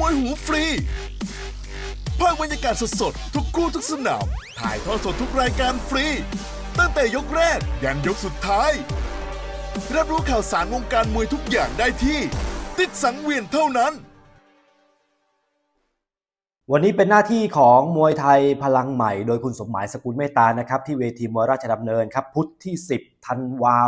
มวยหูฟรีภาคบรรยากาศสดๆ ทุกคู่ทุกสนาม ถ่ายทอดสดทุกรายการฟรี ตั้งแต่ยกแรก ยันยกสุดท้าย รับรู้ข่าวสารวงการมวยทุกอย่างได้ที่ ติดสังเวียนเท่านั้น วันนี้เป็นหน้าที่ของมวยไทยพลังใหม่ โดยคุณสมหมายสกุลเมตตานะครับ ที่เวทีมวยราชดำเนินครับ พุทธที่ 10ธันวา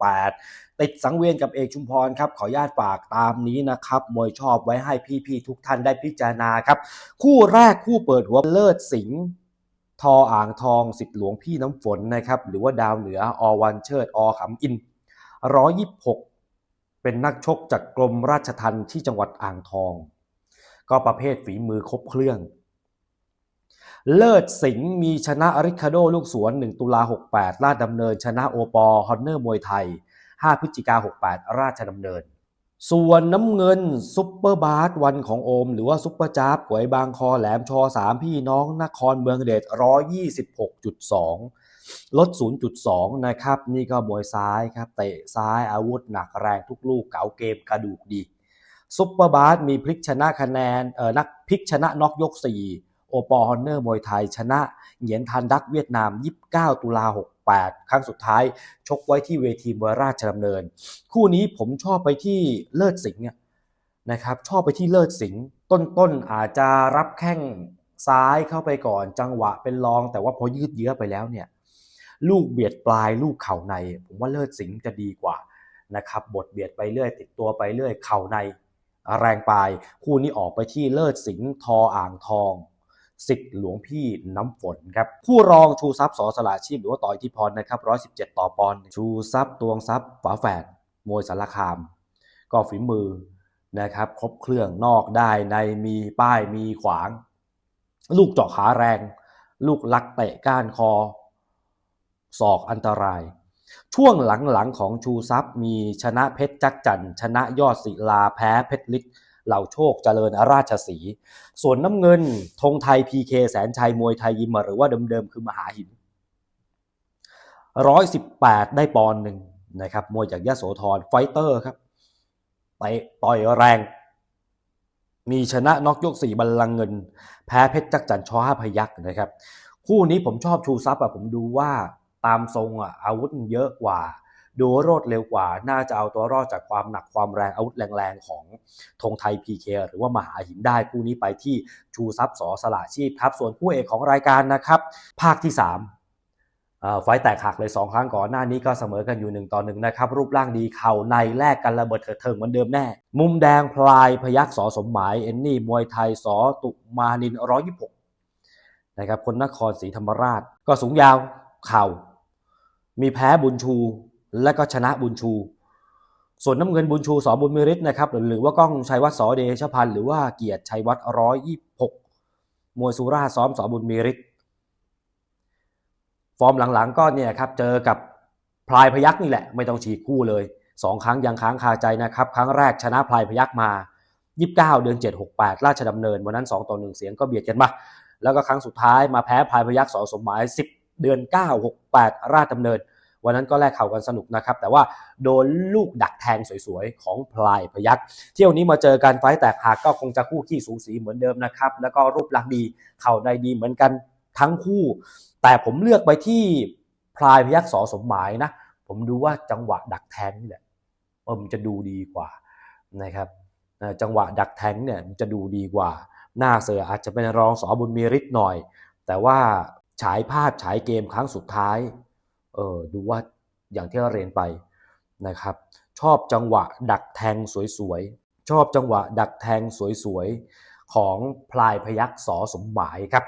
8 ติดสังเวียนกับเอกชุมพรครับขออนุญาตฝากตามนี้นะครับ มวยชอบไว้ให้พี่ๆทุกท่านได้พิจารณาครับ คู่แรกคู่เปิดหัวเลิศสิงห์ทออ่างทองสิทธิหลวงพี่น้ำฝนนะครับหรือว่าดาวเหนืออวันเชิดอขำอิน126เป็นนักชกจากกรมราชทัณฑ์ที่จังหวัดอ่างทอง ก็ประเภทฝีมือครบเครื่อง เลิศสิงห์มีชนะอริคาโดลูกสวน 1 ตุลา 68 ราชดำเนิน ชนะโอปอฮอนเนอร์มวยไทย 5 พฤศจิกา 68 ราชดำเนิน ส่วนน้ำเงินซุปเปอร์บาสวันของโอม หรือว่าซุปเปอร์จ้าบหวยบางคอแหลมชอ 3 พี่น้องนครเมืองเดช126.2 ลด 0.2 นะครับ นี่ก็มวยซ้ายครับเตะซ้ายอาวุธหนักแรงทุกลูกเก๋าเกมกระดูกดีซุปเปอร์บาสมีพลิกชนะคะแนนเออนักพลิกชนะน็อกยก 4 โอปอฮอนเนอร์มวยไทยชนะเหยียนทันดักเวียดนาม 29 ตุลา 68 ครั้งสุดท้าย ชกไว้ที่เวทีมวยราชดำเนิน คู่นี้ผมชอบไปที่เลิศสิงห์นะครับชอบไปที่เลิศสิงห์ต้นๆอาจจะรับแข้งซ้ายเข้าไปก่อนจังหวะเป็นรอง แต่ว่าพอยืดเยื้อไปแล้วเนี่ยลูกเบียดปลายลูกเข่าใน ผมว่าเลิศสิงห์จะดีกว่านะครับบทเบียดไปเรื่อย ติดตัวไปเรื่อยเข่าใน แรงปลาย คู่นี้ออกไปที่เลิศสิงห์ทออ่างทอง สิทธิ์หลวงพี่น้ำฝนครับคู่รองชูทรัพย์สอสละชีพหรือว่าต่อยที่พรนะครับ117ต่อปอนชูทรัพย์ตวงทรัพย์ฝาแฝดมวยสารคาม ก็ฝีมือนะครับครบเครื่องนอกได้ในมีป้ายมีขวาง ลูกเจาะขาแรง ลูกลักเตะก้านคอศอกอันตราย ช่วงหลังๆของชูทรัพย์มีชนะเพชรจักจันชนะยอดศิลาแพ้เพชรลิก เหล่าโชคเจริญราชสี ส่วนน้ำเงินธงไทยพีเคแสนชัยมวยไทยยิมหรือว่าเดิมๆคือมหาหิน118ได้ปอนด์หนึ่งนะครับมวยจากยะโสธรไฟเตอร์ครับไปต่อยแรง มีชนะน็อกยกสี่บัลลังเงิน แพ้เพชรจักจันทร์ชอห้าพยักษ์นะครับ คู่นี้ผมชอบชูซับอะผมดูว่าตามทรงอะอาวุธเยอะกว่า ดูรวดเร็วกว่า น่าจะเอาตัวรอดจากความหนักความแรงอาวุธแรงๆ ของธงไทย PK หรือว่ามหาหินได้คู่นี้ไปที่ชูทรัพย์สอสละชีพครับ ส่วนคู่เอกของรายการนะครับ ภาคที่ 3ไฟแตกหักเลย 2 ครั้งก่อนหน้านี้ก็เสมอกันอยู่ 1 ต่อ 1 นะครับ รูปร่างดีเข่าในแลกกันระเบิดเถิดเทิงเหมือนเดิมแน่ มุมแดงพลายพยักสอสมหมาย เอนนี่มวยไทยสอตุมานิน126นะครับคนนครศรีธรรมราช ก็สูงยาวเข่า มีแพ้บุญชู และก็ชนะบุญชู ส่วนน้ำเงินบุญชูสอบุญมิริตนะครับหรือว่ากล้องชัยวัฒน์สอเดชพันธ์หรือว่าเกียรติชัยวัฒน์ร้อยยี่หกมวยสุราซ้อมสอบุญมิริตฟอร์มหลังๆก็เนี่ยครับเจอกับพลายพยักนี่แหละ ไม่ต้องฉีกคู่เลยสองครั้งยังค้างคาใจนะครับ ครั้งแรกชนะพลายพยักมา 29 เดือน 7 68 ราชดำเนิน วันนั้น 2 ต่อ 1 เสียงก็เบียดกันมาแล้วก็ครั้งสุดท้ายมาแพ้พลายพยักสอสมหมาย 10 เดือน 9 68 ราชดำเนิน วันนั้นก็แลกเข่ากันสนุกนะครับ แต่ว่าโดนลูกดักแทงสวยๆ ของพลายพยักเที่ยวนี้มาเจอกันไฟแตกหักก็คงจะคู่ขี้สูสีเหมือนเดิมนะครับ แล้วก็รูปลักษณ์ดีเข่าในดีเหมือนกันทั้งคู่ แต่ผมเลือกไปที่พลายพยักสอสมหมายนะ ผมดูว่าจังหวะดักแทงนี่แหละมันจะดูดีกว่านะครับจังหวะดักแทงเนี่ยมันจะดูดีกว่า หน้าเสืออาจจะเป็นรองสอบุญมีฤทธิ์หน่อย แต่ว่าฉายภาพฉายเกมครั้งสุดท้าย เออดูว่าอย่างที่เราเรียนไปนะครับ ชอบจังหวะดักแทงสวยๆ ชอบจังหวะดักแทงสวยๆ ของพลายพยักษ์สอสมหมายครับ